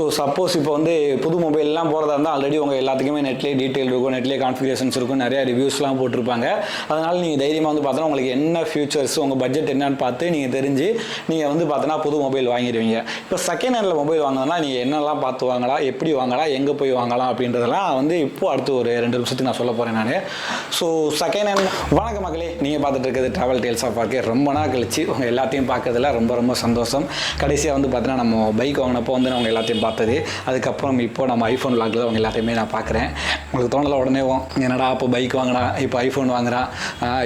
So suppose இப்போ வந்து புது மொபைல்லாம் போகிறதா இருந்தால் ஆல்ரெடி உங்கள் எல்லாத்துக்குமே நெட்லேயே டீட்டெயில் இருக்கும் நெட்லேயே கான்ஃபிகரேஷன்ஸ் இருக்கும் நிறைய ரிவ்யூஸ்லாம் போட்டிருப்பாங்க. அதனால் நீங்கள் தைரியமாக வந்து பார்த்தோன்னா உங்களுக்கு என்ன ஃபியூச்சர்ஸ் உங்கள் பட்ஜெட் என்னன்னு பார்த்து நீங்கள் தெரிஞ்சு நீங்கள் வந்து பார்த்தோன்னா புது மொபைல் வாங்கிடுவீங்க. இப்போ செகண்ட் ஹேண்டில் மொபைல் வாங்கினா நீங்கள் என்னெல்லாம் பார்த்து வாங்கலாம் எப்படி வாங்கலாம் எங்கே போய் வாங்கலாம் அப்படின்றதெல்லாம் வந்து இப்போ அடுத்து ஒரு ரெண்டு நிமிஷத்துக்கு நான் சொல்ல போகிறேன் நான். ஸோ செகண்ட் ஹேண்ட் வணக்கம் மக்களே. நீங்கள் பார்த்துட்டு இருக்கிறது ட்ராவல் டேல்ஸ் ஆஃப் பார்க்க ரொம்ப நாள் கழிச்சு உங்கள் எல்லாத்தையும் பார்க்கறதுல ரொம்ப ரொம்ப சந்தோஷம். கடைசியாக வந்து பார்த்தீங்கன்னா நம்ம பைக் வாங்கினப்போ வந்து நான் உங்கள் எல்லாத்தையும் பார்த்தது. அதுக்கப்புறம் இப்போ நம்ம ஐஃபோன் லாகில் அவங்க எல்லாத்தையுமே நான் பார்க்குறேன். உங்களுக்கு தோணல உடனே என்னடா அப்போ பைக் வாங்கினா இப்போ ஐஃபோன் வாங்குறான்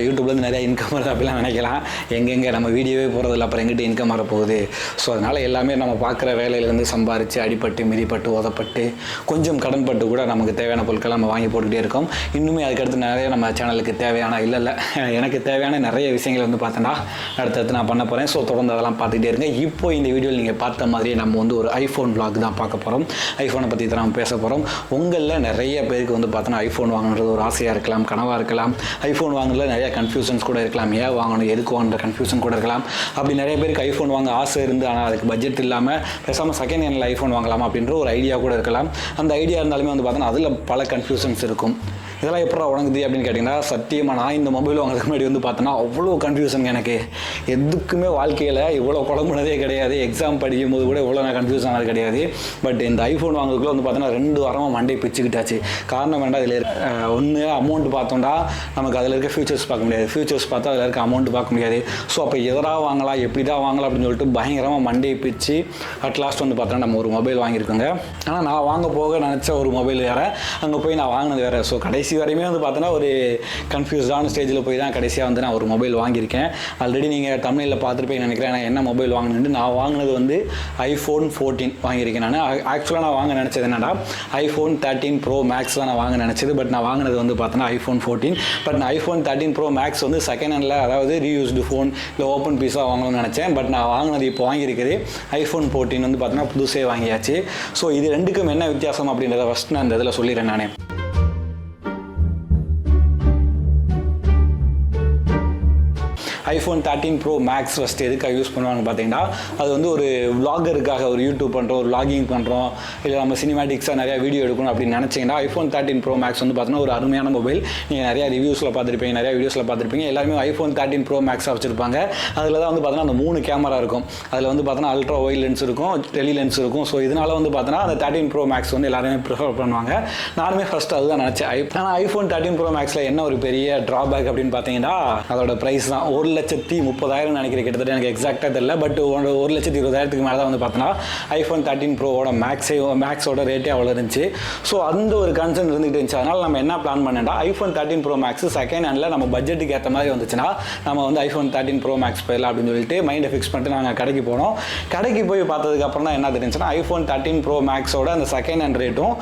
யூடியூப்லேருந்து நிறைய இன்கம் வருது அப்படிலாம் நினைக்கலாம். எங்கெங்கே நம்ம வீடியோவே போகிறதில்ல அப்புறம் எங்கிட்ட இன்கம் வரப்போகுது. ஸோ அதனால் எல்லாமே நம்ம பார்க்குற வேலையிலேருந்து சம்பாரித்து அடிப்பட்டு மிதிப்பட்டு உதப்பட்டு கொஞ்சம் கடன்பட்டு கூட நமக்கு தேவையான பொருட்கள் நம்ம வாங்கி போட்டுக்கிட்டே இருக்கோம். இன்னுமே அதுக்கடுத்து நிறைய நம்ம சேனலுக்கு தேவையான இல்லை இல்லை எனக்கு தேவையான நிறைய விஷயங்கள் வந்து பார்த்தோன்னா அடுத்தடுத்து நான் பண்ண போகிறேன் ஸோ தொடர்ந்து அதெல்லாம் பார்த்துக்கிட்டே இருங்க. இப்போ இந்த வீடியோவில் நீங்கள் பார்த்த மாதிரியே நம்ம வந்து ஒரு ஐஃபோன் vlog தான் பார்க்க போகிறோம் ஐஃபோனை பற்றி தான் நம்ம பேச போகிறோம் உங்களில் நிறைய பேருக்கு வந்து பார்த்தோன்னா ஐஃபோன் வாங்கணுன்றது ஒரு ஆசையாக இருக்கலாம் கனவாக இருக்கலாம். ஐஃபோன் வாங்குறதுல நிறைய கன்ஃபியூஷன்ஸ் கூட இருக்கலாம். ஏன் வாங்கணும் எதுக்கு வாங்குற கன்ஃபியூஷன் கூட இருக்கலாம். அப்படி நிறைய பேருக்கு ஐஃபோன் வாங்க ஆசை இருந்து ஆனால் அதுக்கு பட்ஜெட் இல்லாமல் பேசாமல் செகண்ட் ஹேண்டில் ஐஃபோன் வாங்கலாமா அப்படின்ற ஒரு ஐடியா கூட இருக்கலாம். அந்த ஐடியா இருந்தாலுமே வந்து பார்த்தோன்னா அதில் பல கன்ஃபியூஷன்ஸ் இருக்கும். இதெல்லாம் எப்படா உணங்குது அப்படின்னு கேட்டிங்கன்னா சத்தியமாக நான் இந்த மொபைல் வாங்குறதுக்கு முன்னாடி வந்து பார்த்தோன்னா அவ்வளோ கன்ஃபியூஷன் எனக்கு. எதுக்குமே வாழ்க்கையில் இவ்வளோ குழம்புனதே கிடையாது. எக்ஸாம் படிக்கும் போது கூட இவ்வளோ நான் கன்ஃபியூஸ் ஆனது கிடையாது. பட் இந்த ஐஃபோன் வாங்குறதுக்குள்ள வந்து பார்த்தோன்னா ரெண்டு வாரமாக மண்டை பிச்சுக்கிட்டாச்சு. காரணம் வேண்டாம் இதில் ஒன்று அமௌண்ட் பார்த்தோம்னா நமக்கு அதில் இருக்க ஃபியூச்சர்ஸ் பார்க்க முடியாது. ஃபியூச்சர்ஸ் பார்த்தா அதில் இருக்க அமௌண்ட் பார்க்க முடியாது. ஸோ அப்போ எதரா வாங்கலாம் எப்படி தான் வாங்கலாம் அப்படின்னு சொல்லிட்டு பயங்கரமாக மண்டையை பிச்சு அட் லாஸ்ட் வந்து பார்த்தோன்னா நம்ம ஒரு மொபைல் வாங்கியிருக்கோங்க. ஆனால் நான் வாங்க போக நினச்ச ஒரு மொபைல் வேறு. அங்கே போய் நான் வாங்கினது வேறு. ஸோ கடை கடைசி வரையுமே வந்து பார்த்தோன்னா ஒரு கன்ஃபியூஸ்டான ஸ்டேஜில் போய் தான் கடைசியாக வந்து நான் ஒரு மொபைல் வாங்கியிருக்கேன். ஆல்ரெடி நீங்கள் தமிழில் பார்த்துருப்பீங்கன்னு நினைக்கிறேன். நான் என்ன மொபைல் வாங்கினு நான் வாங்கினது வந்து ஐஃபோன் ஃபோர்டீன் வாங்கியிருக்கேன் நான். ஆக்சுவலாக நான் வாங்க நினச்சது என்னடா ஐஃபோன் தேர்ட்டீன் ப்ரோ மேக்ஸ் தான் நான் வாங்க நினச்சது. பட் நான் வாங்கினது வந்து பார்த்தோன்னா ஐஃபோன் ஃபோர்டீன் பட் நான் ஐஃபோன் தேர்ட்டின் ப்ரோ மேக்ஸ் வந்து செகண்ட் ஹேண்டில் அதாவது ரீயூஸ்டு ஃபோன் இல்லை ஓப்பன் பீஸாக வாங்கணும்னு நினச்சேன். பட் நான் வாங்கினது இப்போ வாங்கியிருக்கிறது ஐஃபோன் ஃபோர்டீன் வந்து பார்த்தோன்னா புதுசே வாங்கியாச்சு. ஸோ இது ரெண்டுக்கும் என்ன வித்தியாசம் அப்படின்றத ஃபஸ்ட் நான் இந்த இதில் சொல்லிடுறேன் நானே. IPhone thirteen pro max first எதுக்காக யூஸ் பண்ணுவாங்க பார்த்தீங்கன்னா அது வந்து ஒரு விளாகருக்காக ஒரு யூடியூப் பண்ணுறோம் ஒரு vlogging பண்ணுறோம் இல்லை நம்ம சினிமேட்டிக்ஸாக நிறையா வீடியோ எடுக்கணும் அப்படின்னு நினச்சிங்கன்னா ஐஃபோன் தேர்ட்டின் ப்ரோ மேக்ஸ் வந்து பார்த்தீங்கன்னா ஒரு அருமையான மொபைல் நீங்கள் நிறையா ரிவ்யூஸில் பார்த்துருப்பீங்க நிறையா வீடியோஸில் பார்த்துருப்பீங்க. எல்லாருமே ஐஃபோன் தேர்ட்டின் ப்ரோ மேக்ஸாக வச்சுருப்பாங்க. அதில் தான் வந்து பார்த்தீங்கன்னா அந்த மூணு கேமரா இருக்கும். அதில் வந்து பார்த்தீங்கன்னா அல்ட்ரா ஒய் லென்ஸ் இருக்கும் டெலி லென்ஸ் இருக்கும். ஸோ இதனால வந்து பார்த்தீங்கன்னா அந்த தேர்ட்டின் ப்ரோ மேக்ஸ் வந்து எல்லாருமே ப்ரிஃபர் பண்ணுவாங்க. நானுமே ஃபஸ்ட்டு அதுதான் நினச்சேன். ஆனால் ஐஃபோன் தேர்ட்டின் ப்ரோ மேக்ஸில் என்ன ஒரு பெரிய ட்ராபேக் அப்படின்னு பார்த்தீங்கன்னா அதோட ப்ரைஸ் தான். ஒரு லட்சத்தி முப்பதாயிரம் நினைக்கிறேன். கிட்டத்தட்ட எனக்கு எக்ஸாக்டாக தெரியல. பட் ஒரு லட்சத்தி இருபதாயிரத்துக்கு மேலே தான் வந்து பார்த்தோன்னா ஐஃபோன் தேர்ட்டின் ப்ரோவோட மேக்ஸே மேக்ஸோட ரேட்டே அவ்வளோ இருந்துச்சு. ஸோ அந்த ஒரு கன்சர்ன் இருந்துகிட்டு இருந்துச்சு. அதனால் நம்ம என்ன plan பண்ணேன்டா iPhone thirteen pro max second handle நம்ம பட்ஜெட்டுக்கு ஏற்ற மாதிரி வந்துச்சுன்னா நம்ம வந்து ஐஃபோன் தேர்ட்டின் ப்ரோ மேக்ஸ் போயிடலாம் அப்படின்னு சொல்லிட்டு மைண்டை ஃபிக்ஸ் பண்ணிட்டு நாங்கள் கடைக்கு போனோம். கடைக்கு போய் பார்த்ததுக்கு அப்புறம் தான் என்ன தெரிஞ்சுன்னா ஐஃபோன் தேர்ட்டின் ப்ரோ மேக்ஸோட அந்த செகண்ட் ஹேண்ட் ரேட்டும்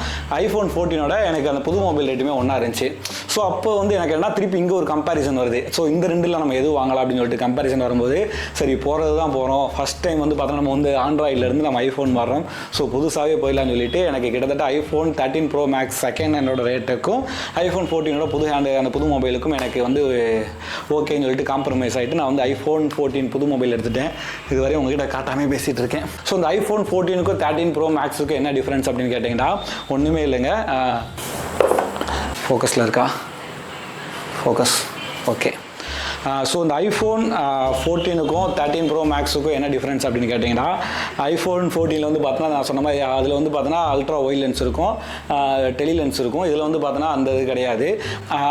ஐஃபோன் ஃபோர்டீனோட எனக்கு அந்த புது மொபைல் ரேட்டுமே ஒன்றா இருந்துச்சு. ஸோ அப்போ வந்து எனக்கு என்ன திருப்பி இங்கே ஒரு கம்பேரிசன் வருது. ஸோ இந்த ரெண்டில் நம்ம எது வாங்கலாம் அப்படின்னு சொல்லிட்டு கம்பேரிசன் வரும்போது சரி போகிறது தான் போகிறோம் ஃபஸ்ட் டைம் வந்து பார்த்தோன்னா நம்ம வந்து ஆண்ட்ராய்ட்லேருந்து நம்ம ஐஃபோன் வர்றோம். ஸோ புதுசாகவே போயிடலாம்னு சொல்லிட்டு எனக்கு கிட்டத்தட்ட iPhone thirteen pro max second ஹேண்டோட ரேட்டுக்கும் ஐஃபோன் ஃபோர்டீனோட புது ஹேண்டு அந்த புது மொபைலுக்கும் எனக்கு வந்து ஓகேன்னு சொல்லிட்டு காம்ப்ரமைஸ் ஆகிட்டு நான் வந்து ஐஃபோன் ஃபோர்டீன் புது மொபைல் எடுத்துட்டேன். இதுவரை உங்ககிட்ட காட்டாமே பேசிகிட்டு இருக்கேன். ஸோ இந்த ஐஃபோன் ஃபோர்டீனுக்கும் தேர்ட்டின் ப்ரோ மேக்ஸுக்கும் என்ன டிஃப்ரென்ஸ் அப்படின்னு கேட்டிங்கன்னா ஒன்றுமே இல்லைங்க. ஃபோக்கஸில் இருக்கா? ஃபோக்கஸ் ஓகே ஸோ இந்த ஐஃபோன் ஃபோர்டீனுக்கும் தேர்ட்டின் ப்ரோ மேக்ஸுக்கும் என்ன டிஃப்ரென்ஸ் அப்படின்னு கேட்டிங்கன்னா ஐஃபோன் ஃபோர்டீனில் வந்து பார்த்தோன்னா நான் சொன்ன மாதிரி அதில் வந்து பார்த்தோன்னா அல்ட்ரா ஒய் லென்ஸ் இருக்கும் டெலி லென்ஸ் இருக்கும். இதில் வந்து பார்த்தோன்னா அந்த இது கிடையாது.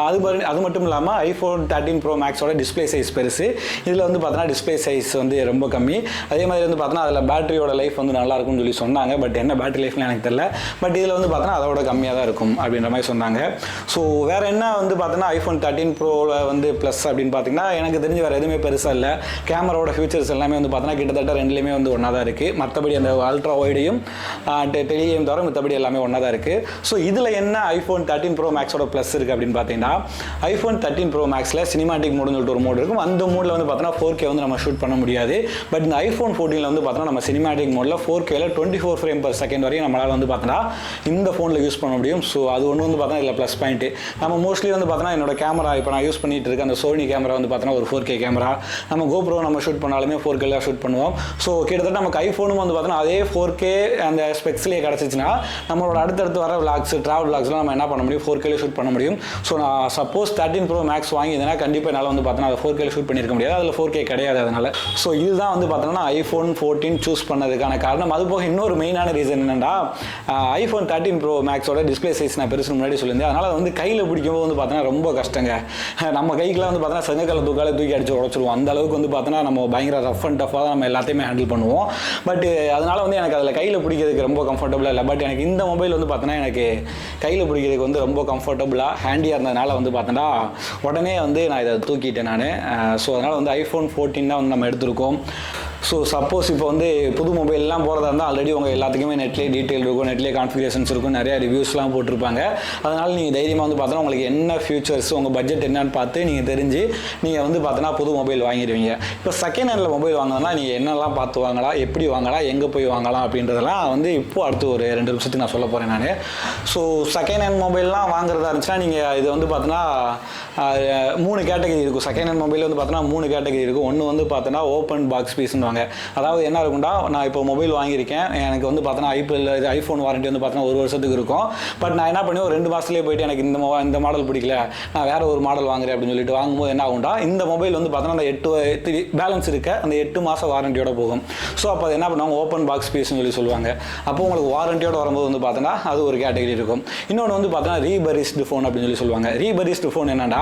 அது மாதிரி அது மட்டும் இல்லாமல் ஐஃபோன் தேர்ட்டின் ப்ரோ மேக்ஸோட டிஸ்ப்ளே சைஸ் பெருசு. இதில் வந்து பார்த்தோன்னா டிஸ்ப்ளே சைஸ் வந்து ரொம்ப கம்மி. அதே மாதிரி வந்து பார்த்தோன்னா அதில் பேட்டரியோட லைஃப் வந்து நல்லா இருக்கும்னு சொல்லி சொன்னாங்க. பட் என்ன பேட்டரி லைஃப்னு எனக்கு தெரில பட் இதில் வந்து பார்த்தோன்னா அதோட கம்மியாக தான் இருக்கும் அப்படின்ற மாதிரி சொன்னாங்க. ஸோ வேறு என்ன வந்து பார்த்தோன்னா ஐஃபோன் தேர்ட்டின் ப்ரோவில் வந்து ப்ளஸ் அப்படின்னு பார்த்தீங்கன்னா எனக்கு தெரிஞ்சு வேறு எதுவுமே பெருசாக இல்லை. கேமராவோட ஃபியூச்சர்ஸ் எல்லாமே வந்து பார்த்தோன்னா கிட்டத்தட்ட ரெண்டுலேயுமே வந்து ஒன்றா தான் இருக்குது மற்றபடி அந்த அல்ட்ரா ஒய்டையும் டெலியும் தவிர மற்றபடி எல்லாமே ஒன்றா தான் இருக்குது ஸோ இதில் என்ன ஐஃபோன் தேர்ட்டின் ப்ரோ மேக்ஸோட ப்ளஸ் இருக்குது அப்படின்னு பார்த்தீங்கன்னா ஐஃபோன் தேர்ட்டின் ப்ரோ மேக்ஸில் சினிமாட்டிக் மோடுன்னு சொல்லிட்டு ஒரு மோடு இருக்கும். அந்த மோடில் வந்து பார்த்தோன்னா ஃபோர் கே வந்து நம்ம ஷூட் பண்ண முடியாது. பட் இந்த ஐஃபோன் ஃபோர்டீனில் வந்து பார்த்தோன்னா நம்ம சினிமாட்டிக் மோடில் ஃபோர் கேல twenty four frame per second வரையும் நம்மளால் வந்து பார்த்தோன்னா இந்த ஃபோனில் யூஸ் பண்ண முடியும். ஸோ அது ஒன்று வந்து பார்த்தோன்னா இதில் ப்ளஸ் பாயிண்ட்டு நம்ம மோஸ்ட்லி வந்து பார்த்தோன்னா என்னோட கேமரா இப்போ நான் யூஸ் பண்ணிட்டு இருக்க அந்த சோனி கேமரா வந்து பார்த்தோன்னா ஒரு ஃபோர் கே கேமரா நம்ம கோப்ரோ நம்ம ஷூட் பண்ணாலுமே ஃபோர் கேல ஷூட் பண்ணுவோம். ஸோ கிட்டத்தட்ட நமக்கு ஐஃபோனும் வந்து பார்த்தோன்னா அதே ஃபோர் கே அந்த ஸ்பெக்ஸ்லேயே கிடச்சிச்சின்னா நம்மளோட அடுத்தடுத்து வர விளாக்ஸ் ட்ராவல் விளாக்ஸ்லாம் நம்ம என்ன பண்ண முடியும்? ஃபோர் கேல ஷூட் பண்ண முடியும். ஸோ நான் சப்போஸ் தேர்ட்டின் ப்ரோ மேக்ஸ் வாங்கியிருந்தேன்னா கண்டிப்பாக என்னால் வந்து பார்த்தோன்னா அதை ஃபோர் கேல ஷூட் பண்ணியிருக்க முடியாது. அதில் ஃபோர் கே கிடையாது அதனால். ஸோ இதுதான் வந்து பார்த்தோன்னா ஐஃபோன் ஃபோர்டீன் சூஸ் பண்ணதுக்கான காரணம். அது போக இன்னொரு மெயினான ரீசன் என்னென்னா ஐஃபோன் தேர்ட்டின் ப்ரோ மேக்ஸோட டிஸ்பிளே சைஸ் நான் பெருசு முன்னாடி சொல்லியிருந்தேன். அதனால் வந்து கையில் பிடிக்கும்போது வந்து பார்த்தோன்னா ரொம்ப கஷ்டங்க. நம்ம கைக்கெலாம் வந்து பார்த்தோன்னா செங்கக்கல்ல தூக்காலே தூக்கி அடிச்சு உடச்சிருவோம். அந்த அளவுக்கு வந்து பார்த்தோன்னா நம்ம பயங்கர ரஃப் அண்ட் டஃபாக தான் நம்ம எல்லாத்தையுமே ஹேண்டில் பண்ணுவோம். பட் அதனால வந்து எனக்கு அதில் கையில் பிடிக்கிறதுக்கு ரொம்ப கம்ஃபர்டபுளாக இல்லை. பட் எனக்கு இந்த மொபைல் வந்து பார்த்தோன்னா எனக்கு கையில் பிடிக்கிறதுக்கு வந்து ரொம்ப கம்ஃபர்டபுளாக ஹேண்டியாக இருந்ததுனால வந்து பார்த்தோன்னா உடனே வந்து நான் இதை தூக்கிட்டேன் நான். ஸோ அதனால் வந்து ஐஃபோன் ஃபோர்டீன் தான் வந்து நம்ம எடுத்திருக்கோம். ஸோ சப்போஸ் இப்போ வந்து புது மொபைல்லாம் போகிறதா இருந்தால் ஆல்ரெடி உங்கள் எல்லாத்துக்குமே நெட்லேயே டீட்டெயில் இருக்கும் நெட்லேயே கான்ஃபிகரேஷன்ஸ் இருக்கும் நிறையா ரிவ்யூஸ்லாம் போட்டிருப்பாங்க. அதனால் நீங்கள் தைரியமாக வந்து பார்த்தோன்னா உங்களுக்கு என்ன ஃபியூச்சர்ஸ் உங்கள் பட்ஜெட் என்னன்னு பார்த்து நீங்கள் தெரிஞ்சு நீங்கள் வந்து பார்த்தோன்னா புது மொபைல் வாங்கிடுவீங்க. இப்போ செகண்ட் ஹேண்டில் மொபைல் வாங்கினா நீங்கள் என்னெல்லாம் பார்த்து வாங்கலாம் எப்படி வாங்கலாம் எங்கே போய் வாங்கலாம் அப்படின்றதெல்லாம் வந்து இப்போது அடுத்து ஒரு ரெண்டு நிமிஷத்துக்கு நான் சொல்ல போகிறேன் நான். ஸோ செகண்ட் ஹேண்ட் மொபைல்லாம் வாங்குறதா இருந்துச்சுன்னா நீங்கள் இது வந்து பார்த்தோன்னா மூணு கேட்டகரி இருக்கும். செகண்ட் ஹேண்ட் மொபைல் வந்து பார்த்தோன்னா மூணு கேட்டகரி இருக்கும். ஒன்று வந்து பார்த்தோன்னா ஓப்பன் பாக்ஸ் சொல்லுவாங்க. அதாவது என்ன இருக்கும்டா நான் இப்போ மொபைல் வாங்கியிருக்கேன். எனக்கு வந்து பார்த்தோன்னா ஐபிஎல் இது ஐஃபோன் வாரண்டி வந்து பார்த்தோன்னா ஒரு வருஷத்துக்கு இருக்கும். பட் நான் என்ன பண்ணி ஒரு ரெண்டு மாதத்துலேயே போயிட்டு எனக்கு இந்த இந்த மாடல் பிடிக்கல. நான் வேற ஒரு மாடல் வாங்குறேன் அப்படின்னு சொல்லிட்டு வாங்கும்போது என்ன ஆகும்டா இந்த மொபைல் வந்து பார்த்தோன்னா அந்த எட்டு பேலன்ஸ் இருக்க அந்த எட்டு மாதம் வாரண்டியோட போகும். ஸோ அப்போ அது என்ன பண்ணுவாங்க ஓப்பன் பாக்ஸ் பீஸ்னு சொல்லி சொல்லுவாங்க. அப்போ உங்களுக்கு வாரண்டியோட வரும்போது வந்து பார்த்தோன்னா அது ஒரு கேட்டகரி இருக்கும். இன்னொன்று வந்து பார்த்தோன்னா ரீபரிஸ்டு ஃபோன் அப்படின்னு சொல்லி சொல்லுவாங்க. ரீபரிஸ்டு ஃபோன் என்னன்னா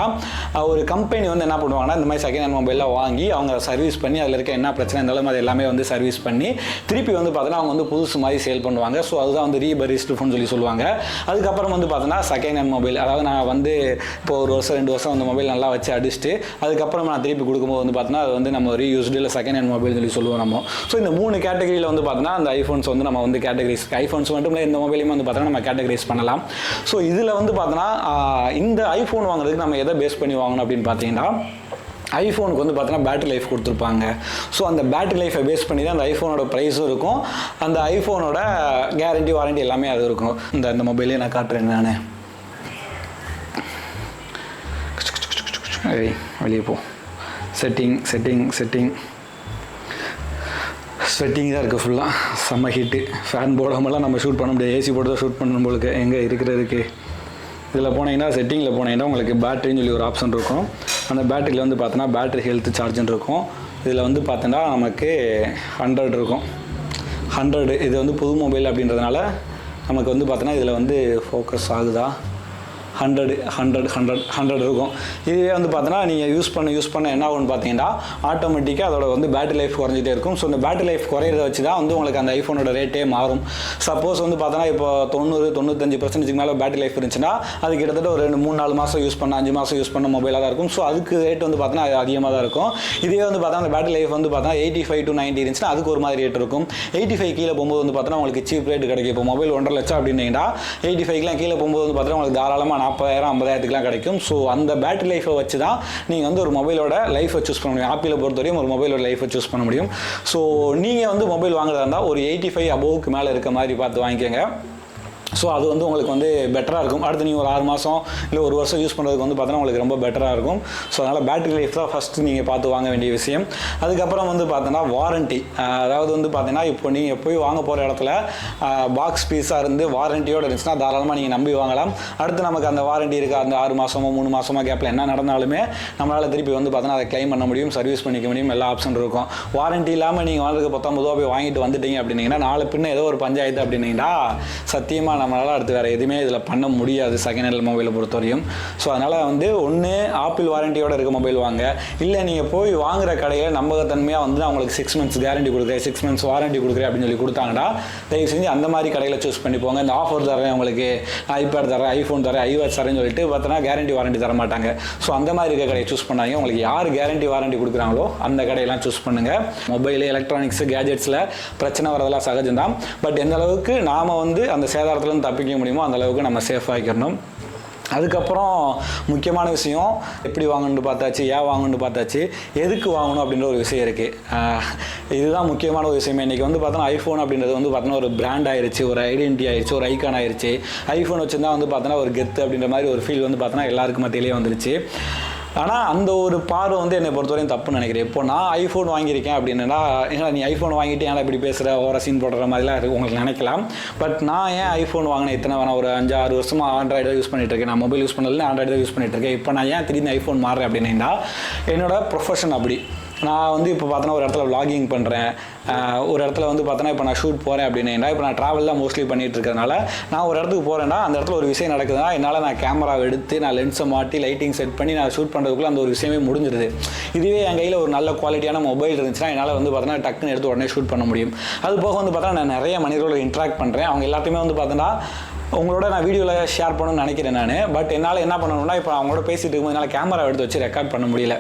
ஒரு கம்பெனி வந்து என்ன பண்ணுவாங்கன்னா இந்த மாதிரி செகண்ட் ஹேண்ட் மொபைல்லாம் வாங்கி அவங்க சர்வீஸ் பண்ணி அதில் இருக்க என்ன பிரச்சனை இருந்தாலும் அது எல்லாமே வந்து சர்வீஸ் பண்ணி திருப்பி வந்து பார்த்தோன்னா அவங்க வந்து புதுசு மாதிரி சேல் பண்ணுவாங்க. ஸோ அதுதான் வந்து ரீபரிஸ்டு ஃபோன் சொல்லி சொல்லுவாங்க. அதுக்கப்புறம் வந்து பார்த்தோன்னா செகண்ட் ஹேண்ட் மொபைல் அதாவது நான் வந்து இப்போ ஒரு வருஷம் ரெண்டு வருஷம் அந்த மொபைல் நல்லா வச்சு அடிச்சுட்டு அதுக்கப்புறம் நான் திருப்பி கொடுக்கும்போது வந்து பார்த்தோன்னா அது வந்து நம்ம ரீயூஸ்டு இல்லை செகண்ட் ஹேண்ட் மொபைல் சொல்லி சொல்லுவோம் நம்ம. ஸோ இந்த மூணு கேட்டகரியில் வந்து பார்த்தோன்னா அந்த ஐஃபோன்ஸ் வந்து நம்ம வந்து கேட்டகரிஸ் ஐஃபோன்ஸ் மட்டும் இல்லை இந்த மொபைலையும் வந்து பார்த்தோன்னா நம்ம கேட்டகரைஸ் பண்ணலாம். ஸோ இதில் வந்து பார்த்தோன்னா இந்த ஐஃபோன் வாங்குறதுக்கு நம்ம எதை பேஸ் பண்ணி வாங்கணும் அப்படின்னு பார்த்தீங்கன்னா ஐஃபோனுக்கு வந்து பார்த்தோன்னா பேட்டரி லைஃப் கொடுத்துருப்பாங்க. ஸோ அந்த பேட்டரி லைஃபை பேஸ் பண்ணி தான் அந்த ஐஃபோனோட ப்ரைஸும் இருக்கும். அந்த ஐஃபோனோட கேரண்டி வாரண்டி எல்லாமே அது இருக்கும். இந்த இந்த மொபைலே நான் காட்டுறேன் நான். வெளியே போ. செட்டிங் செட்டிங் செட்டிங் ஸ்வெட்டிங் தான் இருக்குது ஃபுல்லாக செம்ம ஹீட்டு ஃபேன் போடாமலாம் நம்ம ஷூட் பண்ண முடியாது. ஏசி போட்டு தான் ஷூட் பண்ணணும் போலுக்கு. எங்கே இருக்கிறதுக்கு? இதில் போனீங்கன்னா செட்டிங்கில் போனீங்கன்னா உங்களுக்கு பேட்டரின்னு சொல்லி ஒரு ஆப்ஷன் இருக்கும். அந்த பேட்டரியில் வந்து பார்த்தோன்னா பேட்டரி ஹெல்த் சார்ஜுன்னு இருக்கும் இதில் வந்து பார்த்தோன்னா நமக்கு ஹண்ட்ரட் இருக்கும். ஹண்ட்ரடு இது வந்து புது மொபைல் அப்படின்றதுனால நமக்கு வந்து பார்த்தோன்னா இதில் வந்து ஃபோக்கஸ் ஆகுதா? ஹண்ட்ரடு ஹண்ட்ரட் ஹண்ட்ரட் ஹண்ட்ரட் இருக்கும். இதுவே வந்து பார்த்தோன்னா நீங்கள் யூஸ் பண்ண யூஸ் பண்ண என்ன ஆகும்னு பார்த்தீங்கன்னா ஆட்டோமேட்டிக்காக அதோட வந்து பேட்டரி லைஃப் குறைஞ்சிட்டே இருக்கும். ஸோ இந்த பேட்டரி லைஃப் குறையிறத வச்சு தான் வந்து உங்களுக்கு அந்த ஐஃபோனோட ரேட்டே மாறும். சப்போஸ் வந்து பார்த்தோன்னா இப்போ தொண்ணூறு தொண்ணூத்தஞ்சு பர்சன்டேஜ்க்கு மேலே பேட்டரி லைஃப் இருந்துச்சுன்னா அது கிட்டத்தட்ட ஒரு ரெண்டு மூணு நாலு மாதம் யூஸ் பண்ண அஞ்சு மாதம் யூஸ் பண்ண மொபைலாக தான் இருக்கும். ஸோ அதுக்கு ரேட் வந்து பார்த்தோன்னா அது அதிகமாக தான் இருக்கும். இதே வந்து பார்த்தா அந்த பேட்டரி லைஃப் வந்து பார்த்தா எயிட்டி ஃபைவ் டு நைன்ட்டி இருந்துச்சுன்னா அதுக்கு ஒரு மாதிரி ரேட் இருக்கும். எயிட்டி ஃபைவ் கீழே போகும்போது வந்து பார்த்தோன்னா உங்களுக்கு சீப் ரேட் கிடைக்கும். இப்போ மொபைல் ஒன்றரை லட்சம் அப்படின்னீங்கன்னா எயிட்டி ஃபைவ்லாம் கீழே போகும்போது வந்து பார்த்தோன்னா உங்களுக்கு தாராளமாக நாற்பதாயிரம் ஐம்பதாயிரத்துக்குலாம் கிடைக்கும். ஸோ அந்த பேட்டரி லைஃபை வச்சு தான் நீங்கள் வந்து ஒரு மொபைலோட லைஃபை சூஸ் பண்ண முடியும். ஆப்பிளை பொறுத்தவரையும் ஒரு மொபைலோட லைஃபை சூஸ் பண்ண முடியும். ஸோ நீங்கள் வந்து மொபைல் வாங்குறதா இருந்தால் ஒரு எயிட்டி ஃபைவ் அபோவுக்கு மேலே இருக்க மாதிரி பார்த்து வாங்கிக்கோங்க. ஸோ அது வந்து உங்களுக்கு வந்து பெட்டராக இருக்கும். அடுத்து நீங்கள் ஒரு ஆறு மாதம் இல்லை ஒரு வருஷம் யூஸ் பண்ணுறதுக்கு வந்து பார்த்தோன்னா உங்களுக்கு ரொம்ப பெட்டராக இருக்கும். ஸோ அதனால் பேட்டரி லைஃப் தான் ஃபஸ்ட்டு நீங்கள் பார்த்து வாங்க வேண்டிய விஷயம். அதுக்கப்புறம் வந்து பார்த்தோன்னா வாரண்ட்டி அதாவது வந்து பார்த்தீங்கன்னா இப்போ நீங்கள் போய் வாங்க போகிற இடத்துல பாக்ஸ் பீஸாக இருந்து வாரண்டியோட இருந்துச்சுன்னா தாராளமாக நீங்கள் நம்பி வாங்கலாம். அடுத்து நமக்கு அந்த வாரண்ட்டி இருக்கா? அந்த ஆறு மாதமோ மூணு மாதமோ கேப்பில் என்ன நடந்தாலுமே நம்மளால் திருப்பி வந்து பார்த்தோன்னா அதை க்ளைம் பண்ண முடியும் சர்வீஸ் பண்ணிக்க முடியும் எல்லா ஆப்ஷன் இருக்கும். வாரண்ட்டி இல்லாமல் நீங்கள் வாங்குறதுக்கு பத்தொம்பது ரூபா போய் வாங்கிட்டு வந்துட்டீங்க அப்படின்னீங்கன்னா நாலு பின்ன ஏதோ ஒரு பஞ்சாயத்து அப்படின்னீங்கன்னா சத்தியமாக நம்மளால் அடுத்து வேறு எதுவுமே இதில் பண்ண முடியாது செகண்ட் ஹேண்ட் மொபைலை பொறுத்தவரையும். ஸோ அதனால் வந்து ஒன்று ஆப்பிள் வாரண்டியோட இருக்க மொபைல் வாங்க. இல்லை நீங்கள் போய் வாங்குற கடையில் நம்பகத்தன்மையாக வந்து அவங்களுக்கு சிக்ஸ் மந்த்ஸ் கேரண்டி கொடுக்குறேன் சிக்ஸ் மந்த்ஸ் வாரண்டி கொடுக்குறேன் அப்படின்னு சொல்லி கொடுத்தாங்கன்னா தயவு செஞ்சு அந்த மாதிரி கடையில் சூஸ் பண்ணி போங்க. இந்த ஆஃபர் தரேன் உங்களுக்கு ஐபேட் தரேன் ஐஃபோன் தரேன் ஐவாச் தரேன்னு சொல்லிட்டு பார்த்தோன்னா கேரண்டி வாரண்டி தர மாட்டாங்க. ஸோ அந்த மாதிரி இருக்க கடையை சூஸ் பண்ணாங்க உங்களுக்கு யார் கேரண்டி வாரண்டி கொடுக்குறாங்களோ அந்த கடையெல்லாம் சூஸ் பண்ணுங்கள் மொபைல் எலக்ட்ரானிக்ஸ் கேஜெட்ஸில் பிரச்சனை வரதெல்லாம் சகஜம்தான். பட் எந்த அளவுக்கு நாம் வந்து அந்த சேதாரத்துலேருந்து தப்பிக்க முடியுமோ அந்தளவுக்கு நம்ம சேஃபாக வைக்கணும் அதுக்கப்புறம் முக்கியமான விஷயம் எப்படி வாங்கணும்னு பார்த்தாச்சு ஏன் வாங்கணும்னு பார்த்தாச்சு எதுக்கு வாங்கணும் அப்படின்ற ஒரு விஷயம் இருக்குது இதுதான் முக்கியமான ஒரு விஷயம். இன்றைக்கி வந்து பார்த்தோன்னா ஐஃபோன் அப்படின்றது வந்து பார்த்தோன்னா ஒரு பிராண்ட் ஆயிடுச்சு ஒரு ஐடென்டிட்டி ஆயிடுச்சு ஒரு ஐக்கான் ஆயிடுச்சு ஐஃபோன் வச்சுருந்தா வந்து பார்த்தோன்னா ஒரு கெத்து அப்படின்ற மாதிரி ஒரு ஃபீல் வந்து பார்த்தோன்னா எல்லாருக்கும் மத்தியிலேயே வந்துருச்சு. ஆனால் அந்த ஒரு பார்வை வந்து என்னை பொறுத்தவரையும் தப்புன்னு நினைக்கிறேன். இப்போ நான் ஐஃபோன் வாங்கியிருக்கேன் அப்படின்னா ஏன்னா நீ ஐஃபோன் வாங்கிட்டு ஏன் இப்படி பேசுகிற ஓர சீன் போடுற மாதிரிலாம் இருக்கு உங்களுக்கு நினைக்கலாம். பட் நான் ஏன் ஐஃபோன் வாங்கினேன்? இத்தனை வேணா ஒரு அஞ்சு ஆறு வருஷமாக ஆண்ட்ராய்டு யூஸ் பண்ணிட்டு இருக்கேன். நான் மொபைல் யூஸ் பண்ணல ஆண்ட்ராய்டு யூஸ் பண்ணிட்டு இருக்கேன். இப்போ நான் ஏன் திடீர்னு ஐஃபோன் மாறுறேன் அப்படின்னா என்னோட ப்ரொஃபஷன் அப்படி. நான் வந்து இப்போ பார்த்தோன்னா ஒரு இடத்துல vlogging பண்ணுறேன் ஒரு இடத்துல வந்து பார்த்தோன்னா இப்போ நான் ஷூட் போகிறேன் அப்படின்னா. இப்போ நான் ட்ராவல் தான் மோஸ்ட்லி பண்ணிட்டு இருக்கிறதுனால நான் ஒரு இடத்துக்கு போகிறேன்னா அந்த இடத்துல ஒரு விஷயம் நடக்குதுன்னா என்னால் நான் கேமராவை எடுத்து நான் லென்ஸை மாட்டி லைட்டிங் செட் பண்ணி நான் ஷூட் பண்ணுறதுக்குள்ளே அந்த ஒரு விஷயமே முடிஞ்சிருது. இதுவே என் கையில் ஒரு நல்ல குவாலிட்டியான மொபைல் இருந்துச்சுன்னா என்னால் வந்து பார்த்தோன்னா டக்குன்னு எடுத்து உடனே ஷூட் பண்ண முடியும். அது போக வந்து பார்த்தோன்னா நான் நிறைய மனிதர்களோட இன்ட்ராக்ட் பண்ணுறேன் அவங்க எல்லாத்தையுமே வந்து பார்த்தோன்னா உங்களோட நான் வீடியோவில் ஷேர் பண்ணணும்னு நினைக்கிறேன் நான். பட் என்னால் என்ன பண்ணணும்னா இப்போ அவங்களோட பேசிட்டு இருக்கும்போது என்னால் கேமரா எடுத்து வச்சு ரெக்கார்ட் பண்ண முடியல.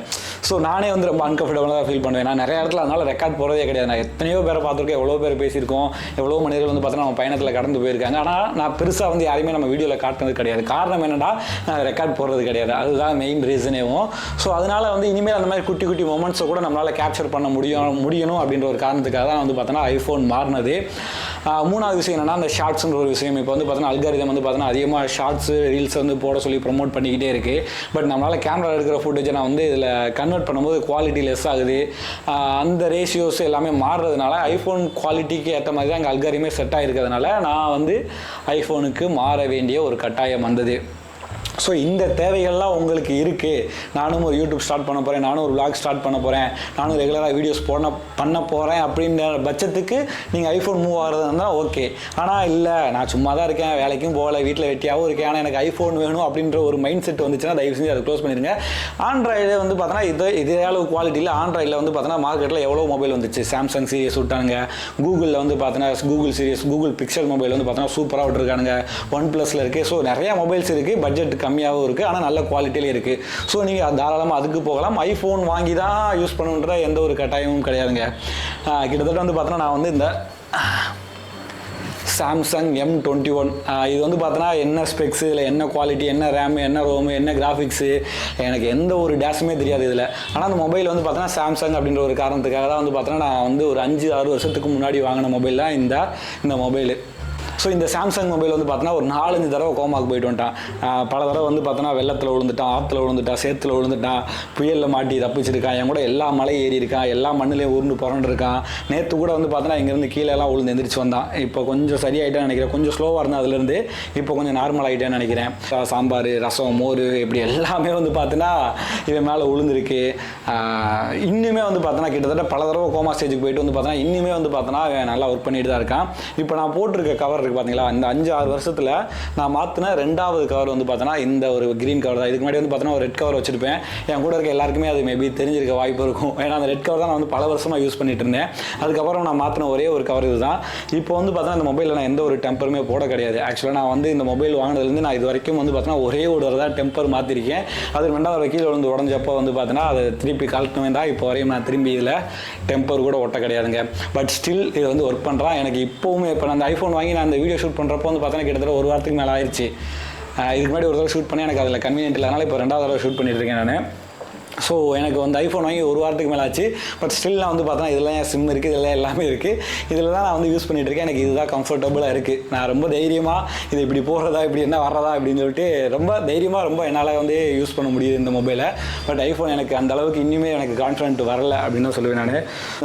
ஸோ நானே வந்து ரொம்ப அன்கம்ஃபர்டபுளாக ஃபீல் பண்ணுவேன். நான் நிறைய இடத்துல அதனால் ரெக்கார்ட் போகிறதே கிடையாது. நான் எத்தனையோ பேரை பார்த்துருக்கேன் எவ்வளோ பேர் பேசியிருக்கோம் எவ்வளோ மனிதர்கள் வந்து பார்த்தோன்னா நம்ம பயணத்தில் கடந்து போயிருக்காங்க. ஆனால் நான் பெருசாக வந்து யாரையுமே நம்ம வீடியோவில் காட்டுனது கிடையாது. காரணம் என்னென்னா நான் ரெக்கார்ட் போடுறது கிடையாது. அதுதான் மெயின் ரீசனேவும் ஸோ அதனால் வந்து இனிமேல் அந்த மாதிரி குட்டி குட்டி மூமெண்ட்ஸை கூட நம்மளால் கேப்சர் பண்ண முடியும் முடியணும் அப்படின்ற ஒரு காரணத்துக்காக தான் வந்து பார்த்தோன்னா ஐஃபோன் மாறினது. மூணாவது விஷயம் என்னன்னா அந்த ஷார்ட்ஸ்ன்ற ஒரு விஷயம். இப்போ வந்து பார்த்தோன்னா அல்காரிதம் வந்து பார்த்தோன்னா அதிகமாக ஷார்ட்ஸ் ரீல்ஸ் வந்து போட சொல்லி ப்ரோமோட் பண்ணிக்கிட்டே இருக்கு. பட் நம்மளால் கேமரா எடுக்கிற ஃபுட்டேஜை நான் வந்து இதில் கன்வெர்ட் பண்ணும்போது குவாலிட்டி லெஸ் ஆகுது. அந்த ரேஷியோஸ் எல்லாமே மாறுறதுனால ஐஃபோன் குவாலிட்டிக்கு ஏற்ற மாதிரி தான் எங்கள் அல்காரிமே செட் ஆகிருக்கிறதுனால நான் வந்து ஐஃபோனுக்கு மாற வேண்டிய ஒரு கட்டாயம் வந்தது. ஸோ இந்த தேவைகள்லாம் உங்களுக்கு இருக்குது நானும் ஒரு யூடியூப் ஸ்டார்ட் பண்ண போகிறேன் நானும் ஒரு விளாக் ஸ்டார்ட் பண்ண போகிறேன் நானும் ரெகுலராக வீடியோஸ் போன பண்ண போகிறேன் அப்படின்ற பட்சத்துக்கு நீங்கள் ஐஃபோன் மூவ் ஆகிறது இருந்தால் ஓகே ஆனால் இல்லை நான் சும்மா தான் இருக்கேன். வேலைக்கும் போகல. வீட்டில் வெட்டியாகவும் இருக்கேன். ஆனால் எனக்கு ஐஃபோன் வேணும் அப்படின்ற ஒரு மைண்ட் செட் வந்துச்சுன்னா தயவு செஞ்சு அதை க்ளோஸ் பண்ணிடுங்க. ஆண்ட்ராய்டு வந்து பார்த்தோன்னா இது இதே அளவு குவாலிட்டியில் ஆண்ட்ராய்டில் வந்து பார்த்தோன்னா மார்க்கெட்டில் எவ்வளோ மொபைல் வந்துச்சு? சாம்சங் சீரியஸ் விட்டானுங்க. கூகுளில் வந்து பார்த்தோன்னா Google series Google Pixel mobile வந்து பார்த்தோன்னா சூப்பராக விட்டுருக்கானுங்க. ஒன் ப்ளஸில் இருக்குது ஸோ நிறையா மொபைல்ஸ் இருக்குது பட்ஜெட்டுக்கு கம்மியாகவும் இருக்குது ஆனால் நல்ல குவாலிட்டியிலே இருக்குது ஸோ நீங்கள் தாராளமாக அதுக்கு போகலாம். ஐஃபோன் வாங்கி தான் யூஸ் பண்ணுன்ற எந்த ஒரு கட்டாயமும் கிடையாதுங்க. கிட்டத்தட்ட வந்து பார்த்தோன்னா நான் வந்து இந்த சாம்சங் எம் டுவெண்ட்டி ஒன் இது வந்து பார்த்தோன்னா என்ன ஸ்பெக்ஸு இதில் என்ன குவாலிட்டி என்ன ரேமு என்ன ரோமு என்ன கிராஃபிக்ஸு எனக்கு எந்த ஒரு டேஷுமே தெரியாது இதில். ஆனால் அந்த மொபைல் வந்து பார்த்தோன்னா சாம்சங் அப்படின்ற ஒரு காரணத்துக்காக தான் வந்து பார்த்தோன்னா நான் வந்து ஒரு அஞ்சு ஆறு வருஷத்துக்கு முன்னாடி வாங்கின மொபைல் தான் இந்த இந்த மொபைலு ஸோ இந்த சாம்சங் மொபைல் வந்து பார்த்தோன்னா ஒரு நாலஞ்சு தடவை கோமாக்கு போயிட்டு வந்துட்டான். பல தடவை வந்து பார்த்தோன்னா வெள்ளத்தில் விழுந்துட்டான் ஆற்றுல விழுந்துட்டான் சேத்துல விழுந்துட்டான் புயலில் மாட்டி தப்பிச்சிருக்கான். என் கூட எல்லா மலை ஏறி இருக்கான் எல்லா மண்ணுலேயும் உருண்டு புரண்டிருக்கான். நேற்று கூட வந்து பார்த்தோன்னா இங்கேருந்து கீழே எல்லாம் விழுந்து எந்திரிச்சு வந்தான். இப்போ கொஞ்சம் சரியாயிட்டேன்னு நினைக்கிறேன். கொஞ்சம் ஸ்லோவாக இருந்தேன் அதுலேருந்து இப்போ கொஞ்சம் நார்மல் ஆகிட்டேன்னு நினைக்கிறேன். சாம்பார் ரசம் மோர் இப்படி எல்லாமே வந்து பார்த்தோன்னா இவன் மேலே விழுந்திருக்கு இன்னுமே வந்து பார்த்தோன்னா கிட்டத்தட்ட பல தடவை கோமா ஸ்டேஜுக்கு போயிட்டு வந்து பார்த்தோன்னா இன்னுமே வந்து பார்த்தோன்னா நல்லா ஒர்க் பண்ணிட்டு தான் இருக்கான். இப்போ நான் போட்டிருக்க கவர் இருக்கு பார்த்தீங்களா இந்த அஞ்சு ஆறு வருஷத்தில் நான் மாற்றின ரெண்டாவது கவர் வந்து பார்த்தோன்னா இந்த ஒரு க்ரீன் கவர் தான். இதுக்கு முன்னாடி வந்து பார்த்தோன்னா ஒரு ரெட் கவர் வச்சிருப்பேன். என் கூட இருக்க எல்லாருக்குமே அது மேபி தெரிஞ்சிருக்க வாய்ப்பு இருக்கும். ஏன்னா அந்த ரெட் கவர் தான் நான் வந்து பல வருஷமாக யூஸ் பண்ணிட்டு இருந்தேன். அதுக்கப்புறம் நான் மாற்றின ஒரே ஒரு கவர் இதுதான். இப்போ வந்து பார்த்தோன்னா இந்த மொபைலில் நான் எந்த ஒரு டெம்பருமே போட கிடையாது. ஆக்சுவலாக நான் வந்து இந்த மொபைல் வாங்கினதுலேருந்து நான் இது வரைக்கும் வந்து பார்த்தோன்னா ஒரே ஒரு தான் டெம்பர் மாற்றிருக்கேன் அது ரெண்டாவது கீழே வந்து உடஞ்சப்போ வந்து பார்த்தோன்னா அதை திருப்பி கலெக்ட் வேண்டாம் இப்போ வரையும் நான் திரும்பி இதில் டெம்பர் கூட ஒட்ட கிடையாதுங்க. பட் ஸ்டில் இது வந்து ஒர்க் பண்ணுறான் எனக்கு இப்போவுமே இப்போ நான் அந்த ஐஃபோன் வாங்கி நான் அந்த வீடியோ ஷூட் பண்ணுறப்போ வந்து பார்த்தோன்னா கிட்டத்தட்ட ஒரு வாரத்துக்கு மேலே ஆயிடுச்சு இதுக்கு முன்னாடி ஒரு தடவை ஷூட் பண்ணி எனக்கு அதில் கன்வீனியன்ட் இல்லைனால இப்போ ரெண்டாவது தடவை ஷூட் பண்ணிட்டு இருக்கேன் நான். ஸோ எனக்கு வந்து ஐஃபோன் வாங்கி ஒரு வாரத்துக்கு மேலே ஆச்சு பட் ஸ்டில் நான் வந்து பார்த்தோன்னா இதெல்லாம் என் சிம் இருக்குது இதெல்லாம் எல்லாமே இருக்குது இதில் தான் நான் வந்து யூஸ் பண்ணிட்டு இருக்கேன். எனக்கு இதுதான் கம்ஃபர்டபுளாக இருக்குது நான் ரொம்ப தைரியமாக இது இப்படி போடுறதா இப்படி என்ன வர்றதா அப்படின்னு சொல்லிட்டு ரொம்ப தைரியமாக ரொம்ப என்னால் வந்து யூஸ் பண்ண முடியுது இந்த மொபைலை பட் ஐஃபோன் எனக்கு அந்த அளவுக்கு இன்னுமே எனக்கு கான்ஃபிடென்ட் வரல அப்படின்னு தான் சொல்லுவேன் நான்.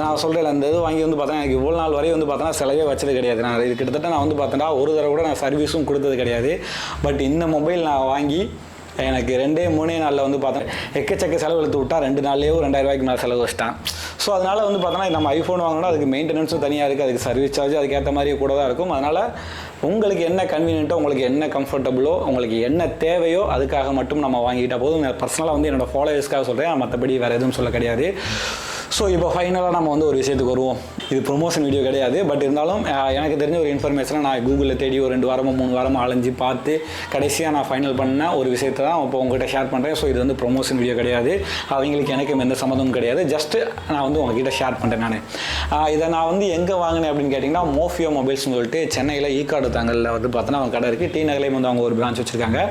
நான் சொல்கிறேன் அந்த இது வாங்கி வந்து பார்த்தா எனக்கு இவ்வளோ நாள் வரையும் வந்து பார்த்தா செலவே வச்சது கிடையாது. நான் இது கிட்டத்தட்ட நான் வந்து பார்த்தேன்னா ஒரு தடவை கூட நான் சர்வீஸும் கொடுத்தது கிடையாது. பட் இந்த மொபைல் நான் வாங்கி எனக்கு ரெண்டே மூணே நாளில் வந்து பார்த்தேன் எக்கச்சக்க செலவு எடுத்து விட்டா ரெண்டு நாள்லேயோ ரெண்டாயிரம் ரூபாய்க்கு மேலே செலவு வச்சிட்டான். ஸோ அதனால் வந்து பார்த்தோன்னா நம்ம ஐஃபோன் வாங்கினா அதுக்கு மெயின்டெனன்ஸும் தனியாக இருக்குது அதுக்கு சர்வீஸ் சார்ஜ் அதுக்கேற்ற மாதிரி கூட தான் இருக்கும். அதனால் உங்களுக்கு என்ன கன்வீனியன்ட்டோ உங்களுக்கு என்ன கம்ஃபர்டபுளோ உங்களுக்கு என்ன தேவையோ அதுக்காக மட்டும் நம்ம வாங்கிக்கிட்டா போதும். பர்சனலாக வந்து என்னோட ஃபாலோவர்ஸ்க்காக சொல்கிறேன் மற்றபடி வேறு எதுவும் சொல்ல கிடையாது. ஸோ இப்போ ஃபைனலாக நம்ம வந்து ஒரு விஷயத்துக்கு வருவோம். இது ப்ரொமோஷன் வீடியோ கிடையாது. பட் இருந்தாலும் எனக்கு தெரிஞ்ச ஒரு இன்ஃபர்மேஷனை நான் கூகுளில் தேடி ஒரு ரெண்டு வாரமோ மூணு வாரமோ அலைஞ்சு பார்த்து கடைசியாக நான் ஃபைனல் பண்ண ஒரு விஷயத்தை தான் இப்போ உங்ககிட்ட ஷேர் பண்ணுறேன் ஸோ இது வந்து ப்ரொமோஷன் வீடியோ கிடையாது. அவங்களுக்கு எனக்கும் எந்த சம்மந்தமும் கிடையாது. ஜஸ்ட்டு நான் வந்து உங்ககிட்ட ஷேர் பண்ணுறேன் நான். இதை நான் வந்து எங்கே வாங்கினேன் அப்படின்னு கேட்டிங்கன்னா மோஃபியோ மொபைல்ஸ்னு சொல்லிட்டு சென்னையில் ஈக்காடு தாங்கலில் வந்து பார்த்தோன்னா அவங்க கடை இருக்குது டி நகர்லேயும் வந்து அவங்க ஒரு பிரான்ச் வச்சுருக்காங்க.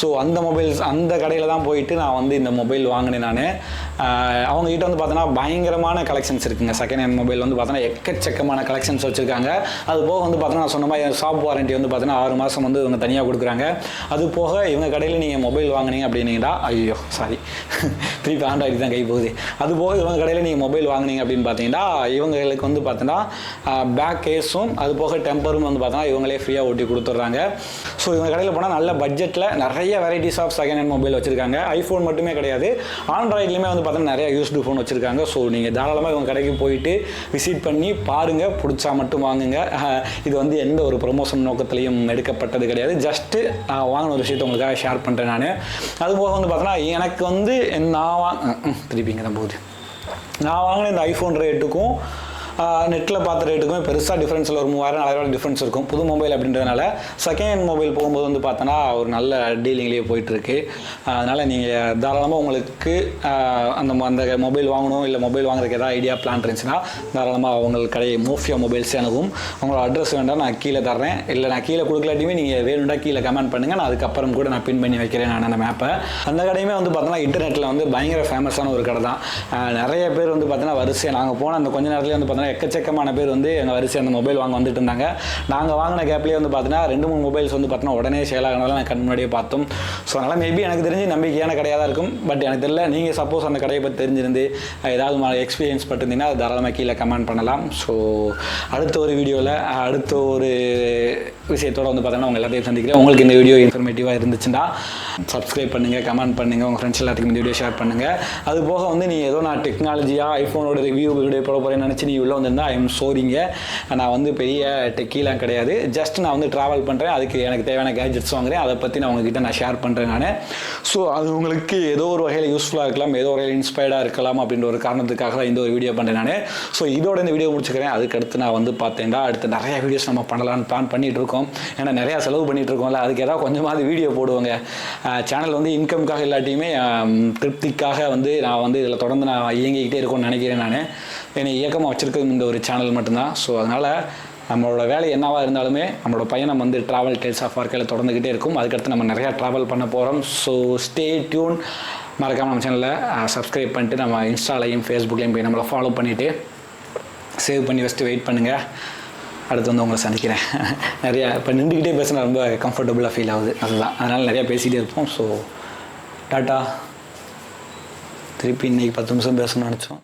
ஸோ அந்த மொபைல்ஸ் அந்த கடையில் தான் போயிட்டு நான் வந்து இந்த மொபைல் வாங்கினேன் நான். அவங்ககிட்ட வந்து பார்த்தோன்னா பயங்கர பயங்கரமான கலெக்ஷன்ஸ் இருக்குங்க. செகண்ட் ஹேண்ட் மொபைல் வந்து பார்த்தோன்னா எக்கச்சக்கமான கலெக்ஷன்ஸ் வச்சுருக்காங்க. அது போக வந்து பார்த்தோன்னா நான் சொன்ன மாதிரி ஷாப் வாரண்டி வந்து பார்த்தோன்னா ஆறு மாதம் வந்து இவங்க தனியாக கொடுக்குறாங்க. அது போக இவங்க கடையில் நீங்கள் மொபைல் வாங்குனீங்க அப்படின்னீங்கன்னா ஐயோ சாரி திருப்பி ஆண்ட்ராய்டு தான் கை போகுது. அது போக இவங்க கடையில் நீங்கள் மொபைல் வாங்குனீங்க அப்படின்னு பார்த்தீங்கன்னா இவங்களுக்கு வந்து பார்த்தோன்னா பேக் கேஸும் அது போக டெம்பரும் வந்து பார்த்தோன்னா இவங்களே ஃப்ரீயாக ஓட்டி கொடுத்துட்றாங்க. ஸோ இவங்க கடையில் போனால் நல்ல பட்ஜெட்டில் நிறைய varieties of second hand mobile வச்சுருக்காங்க. ஐஃபோன் மட்டுமே கிடையாது. ஆண்ட்ராய்ட்லேயுமே வந்து பார்த்தீங்கன்னா நிறைய யூஸ்டு ஃபோன் வச்சுருக்காங்க. ஸோ நீங்கள் தாராளமாக இவங்க கடைக்கு போயிட்டு விசிட் பண்ணி பாருங்கள் பிடிச்சா மட்டும் வாங்குங்க. இது வந்து எந்த ஒரு ப்ரொமோஷன் நோக்கத்திலையும் எடுக்கப்பட்டது கிடையாது. ஜஸ்ட்டு நான் வாங்கின ஒரு விஷயத்தை உங்களுக்காக ஷேர் பண்ணுறேன் நான். அது போக வந்து பார்த்தோன்னா எனக்கு வந்து நான் வா திருப்பிங்க தான் போகுது. நான் வாங்கின இந்த ஐஃபோன் ரேட்டுக்கும் நெட்டில் பார்த்த ரேட்டுக்குமே பெருசாக டிஃப்ரென்ஸில் ஒரு மூவாயிரம் நாலாயிரம் டிஃப்ரென்ஸ் இருக்கும். புது மொபைல் அப்படின்றதுனால செகண்ட் ஹேண்ட் மொபைல் போகும்போது வந்து பார்த்தோன்னா ஒரு நல்ல டீலிங்லேயே போயிட்டுருக்கு. அதனால் நீங்கள் தாராளமாக உங்களுக்கு அந்த அந்த மொபைல் வாங்கணும் இல்லை மொபைல் வாங்குறதுக்கு ஏதாவது ஐடியா பிளான் இருந்துச்சுன்னா தாராளமாக அவங்களுக்கு கடையை மோஃபியா மொபைல்ஸ் எனக்கும் உங்களோட அட்ரஸ் வேண்டாம் நான் கீழே தர்றேன். இல்லை நான் கீழே கொடுக்கலாட்டியுமே நீங்கள் வேணும்னா கீழே கமெண்ட் பண்ணுங்கள் நான் அதுக்கப்புறம் கூட நான் பின் பண்ணி வைக்கிறேன் நான் அந்த மேப்பை அந்த கடையுமே வந்து பார்த்தோன்னா இன்டர்நெட்டில் வந்து பயங்கர ஃபேமஸான ஒரு கடை தான். நிறைய பேர் வந்து பார்த்தோன்னா வரிசையாக நாங்கள் போன அந்த கொஞ்ச நேரத்துலேயே வந்து பார்த்தோன்னா எக்கச்சக்கமான பேர் வந்து எங்கள் வரிசை அந்த மொபைல் வாங்க வந்துட்டு இருந்தாங்க. நாங்கள் வாங்கின கேப்லேயே வந்து பார்த்தீங்கன்னா ரெண்டு மூணு மொபைல்ஸ் வந்து பார்த்தோன்னா உடனே சேல் நான் கண் முன்னாடியே பார்த்தோம். ஸோ அதனால் மேபி எனக்கு தெரிஞ்சு நம்பிக்கையான கடையாக தான் இருக்கும். பட் எனக்கு தெரியல நீங்கள் சப்போஸ் அந்த கடையை பற்றி தெரிஞ்சிருந்து ஏதாவது எக்ஸ்பீரியன்ஸ் பட்டிருந்தீங்கன்னா அது தாராளமாக கீழே கமெண்ட் பண்ணலாம். ஸோ அடுத்த ஒரு வீடியோவில் அடுத்த ஒரு விஷயத்தோட வந்து பார்த்தீங்கன்னா உங்கள் எல்லாத்தையும் சந்திக்கிறேன். உங்களுக்கு இந்த வீடியோ இன்ஃபர்மேட்டிவாக இருந்துச்சுன்னா சப்ஸ்கிரைப் பண்ணுங்கள் கமெண்ட் பண்ணுங்கள் உங்கள் ஃப்ரெண்ட்ஸ் எல்லாத்துக்கும் இந்த வீடியோ ஷேர் பண்ணுங்கள் அது போக வந்து நீ ஏதோ நான் டெக்னாலஜியாக ஐஃபோனோட ரிவ்யூ வீடியோ போட போகிறேன்னு நினச்சி நீ வந்திருந்தா ஐ எம் சோரிங்க நான் வந்து பெரிய டெக்கீலாம் கிடையாது. ஜஸ்ட் நான் வந்து ட்ராவல் பண்ணுறேன் அதுக்கு எனக்கு தேவையான கேஜெட்ஸ் வாங்குறேன். அதை பற்றி நான் உங்ககிட்ட நான் ஷேர் பண்ணுறேன் நான். ஸோ அது உங்களுக்கு ஏதோ ஒரு வகையில் யூஸ்ஃபுல்லாக இருக்கலாம். ஏதோ ஒரு வகையில் இன்ஸ்பயர்டாக இருக்கலாம் அப்படின்ற ஒரு காரணத்துக்காக தான் இந்த ஒரு வீடியோ பண்ணுறேன் நான். ஸோ இதோட இந்த வீடியோ முடிச்சுக்கிறேன். அதுக்கடுத்து நான் வந்து பார்த்தேன்டா அடுத்து நிறைய வீடியோஸ் நம்ம பண்ணலாம்னு பிளான் பண்ணிட்டு இருக்கோம். ஏன்னா நிறையா செலவு பண்ணிட்டு இருக்கோம்ல. அதுக்கு ஏதாவது கொஞ்சமாவது வீடியோ போடுவாங்க. சேனல் வந்து இன்கம்காக இல்லாட்டியுமே திருப்திக்காக வந்து நான் வந்து இதில் தொடர்ந்து நான் இயங்கிக்கிட்டே இருக்கும்னு நினைக்கிறேன் நான். என்னை இயக்கமாக வச்சிருக்கிறது இந்த ஒரு சேனல் மட்டும்தான். ஸோ அதனால் நம்மளோட வேலை என்னவாக இருந்தாலுமே நம்மளோட பயணம் வந்து ட்ராவல் டெல்ஸ் ஆஃப் வாழ்க்கையில் தொடர்ந்துக்கிட்டே இருக்கும். அதுக்கடுத்து நம்ம நிறையா ட்ராவல் பண்ண போகிறோம் ஸோ ஸ்டே டியூன் மறக்காமல் நம்ம சேனலை சப்ஸ்கிரைப் பண்ணிட்டு நம்ம இன்ஸ்டாலையும் ஃபேஸ்புக்லேயும் போய் நம்மளை ஃபாலோ பண்ணிவிட்டு சேவ் பண்ணி ஃபஸ்ட்டு வெயிட் பண்ணுங்கள் அடுத்து வந்து உங்களை சந்திக்கிறேன். நிறையா இப்போ நின்றுக்கிட்டே பேசினா ரொம்ப கம்ஃபர்டபுளாக ஃபீல் ஆகுது. அதுதான். அதனால் நிறையா பேசிகிட்டே இருப்போம். So tata. திருப்பி இன்னைக்கு பத்து நிமிஷம் பேசணும்னு நினச்சோம்.